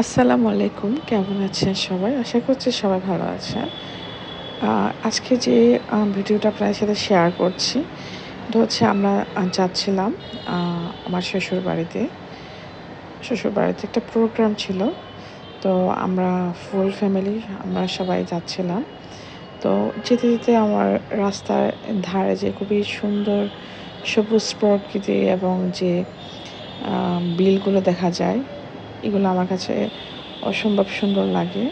আসসালামু আলাইকুম, কেমন আছেন সবাই? আশা করছি সবাই ভালো আছেন। আজকে যে ভিডিওটা আপনাদের সাথে শেয়ার করছি, এটা হচ্ছে আমরা যাচ্ছিলাম আমার শ্বশুর বাড়িতে। শ্বশুর বাড়িতে একটা প্রোগ্রাম ছিল, তো আমরা ফুল ফ্যামিলি আমরা সবাই যাচ্ছিলাম। তো যেতে যেতে আমার রাস্তার ধারে যে খুবই সুন্দর সবুজ প্রকৃতি এবং যে বিলগুলো দেখা যায় এগুলো আমার কাছে অসম্ভব সুন্দর লাগে।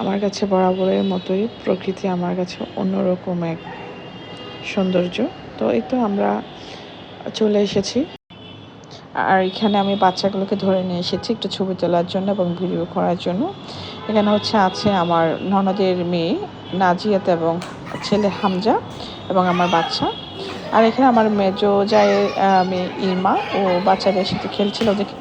আমার কাছে বরাবরের মতোই প্রকৃতি আমার কাছে অন্যরকম এক সৌন্দর্য। তো এই তো আমরা চলে এসেছি। আর এখানে আমি বাচ্চাগুলোকে ধরে নিয়ে এসেছি একটু ছবি তোলার জন্য এবং ভিডিও করার জন্য। এখানে হচ্ছে আছে আমার ননদের মেয়ে নাজিয়াত এবং ছেলে হামজা এবং আমার বাচ্চা। আর এখানে আমার মেজো যায় মেয়ে ইরমা। ও বাচ্চাদের সাথে খেলছিল। দেখে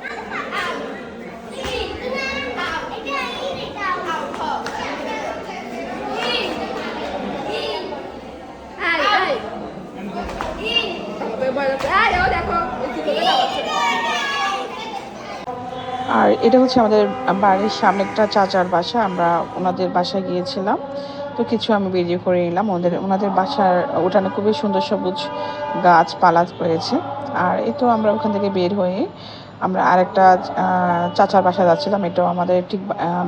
আর এটা হচ্ছে আমাদের বাড়ির সামনে একটা চাচার বাসা, আমরা ওনাদের বাসায় গিয়েছিলাম। তো কিছু আমি ভিডিও করে নিলাম ওদের, ওনাদের বাসার উঠানে খুবই সুন্দর সবুজ গাছপালা রয়েছে। আর এই তো আমরা ওখান থেকে বের হয়ে আমরা আরেকটা চাচার বাসা যাচ্ছিলাম। এটাও আমাদের ঠিক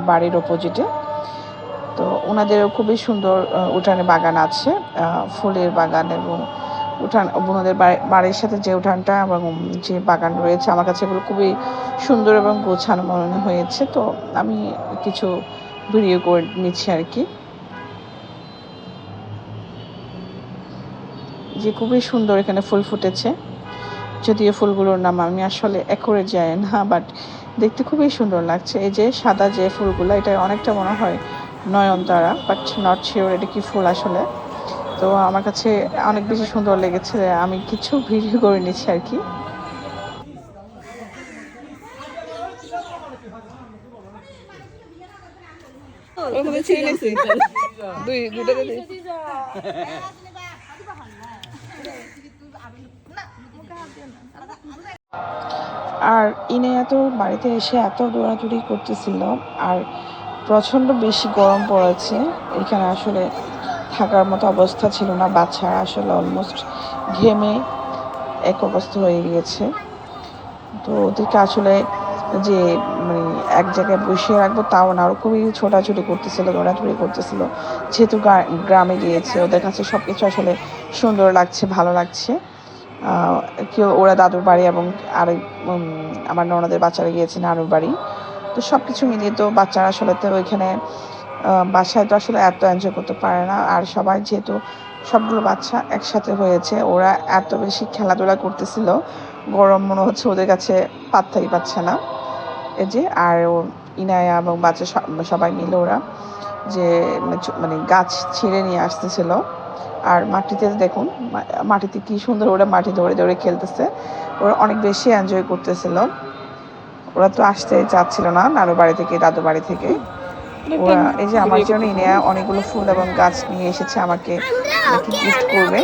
বাড়ির অপোজিটে তো ওনাদেরও খুবই সুন্দর উঠানে বাগান আছে ফুলের বাগান এবং উঠান ওনাদের বাড়ি- বাড়ির সাথে যে উঠানটা এবং যে বাগান রয়েছে, আমার কাছে এগুলো খুবই সুন্দর এবং গোছানো মনে হয়েছে। তো আমি কিছু ভিডিও করে নিচ্ছি আর কি। যে খুবই সুন্দর এখানে ফুল ফুটেছে। যদিও ফুলগুলোর নাম আমি আসলে একরে যাই না বাট দেখতে খুবই সুন্দর লাগছে। এই যে সাদা যে ফুলগুলো, এটা অনেকটা মনে হয় নয়নতারা বাট নট শিওর এটা কি ফুল আসলে। তো আমার কাছে অনেক বেশি সুন্দর লেগেছে আমি কিছু ভিডিও করে নিচ্ছি আর কি। নিয়েছি আর ইনে এত বাড়িতে এসে এত দৌড়াদৌড়ি করতেছিল আর প্রচণ্ড বেশি গরম পড়েছে এখানে আসলে থাকার মতো অবস্থা ছিল না। বাচ্চারা আসলে অলমোস্ট ঘেমে এক অবস্থা হয়ে গিয়েছে। তো ওদেরকে আসলে যে মানে এক জায়গায় বসিয়ে রাখব তাও না। ওরা খুবই ছোটাছুটি করতেছিল দৌড়াদৌড়ি করতেছিল। যেহেতু গ্রামে গিয়েছে ওদের কাছে সব কিছু আসলে সুন্দর লাগছে ভালো লাগছে। কেউ ওরা দাদুর বাড়ি এবং উম, আমার ননদের বাচ্চারা গিয়েছে নানুর বাড়ি। তো সব কিছু মিলিয়ে তো বাচ্চারা আসলে তো ওইখানে বাসায় তো আসলে এত এনজয় করতে পারে না। আর সবাই যেহেতু সবগুলো বাচ্চা একসাথে হয়েছে, ওরা এত বেশি খেলাধুলা করতেছিল, গরম মনে হচ্ছে ওদের কাছে পাত্তাই পাচ্ছে না। এই যে, আর ইনায়া এবং বাচ্চা সব- সবাই মিলে ওরা যে মানে মানে গাছ ছিঁড়ে নিয়ে আসতেছিল। আর মাটিতে দেখুন মাটিতে কি সুন্দর ওরা মাটি ধরে ধরে খেলতেছে। ওরা অনেক বেশি এনজয় করতেছিল। ওরা তো আসতে চাচ্ছিল না, নানু বাড়ি থেকে, দাদু বাড়ি থেকে। ওরা এই যে আমার জন্য ইনিয়া অনেকগুলো ফুল এবং গাছ নিয়ে এসেছে আমাকে গিফট করবে।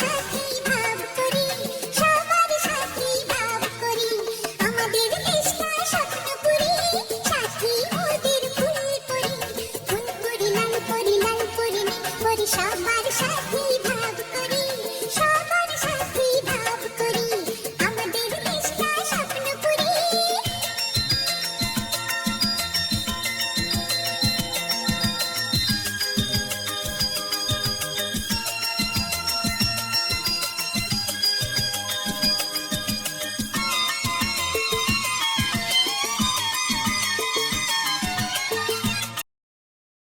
সাথে।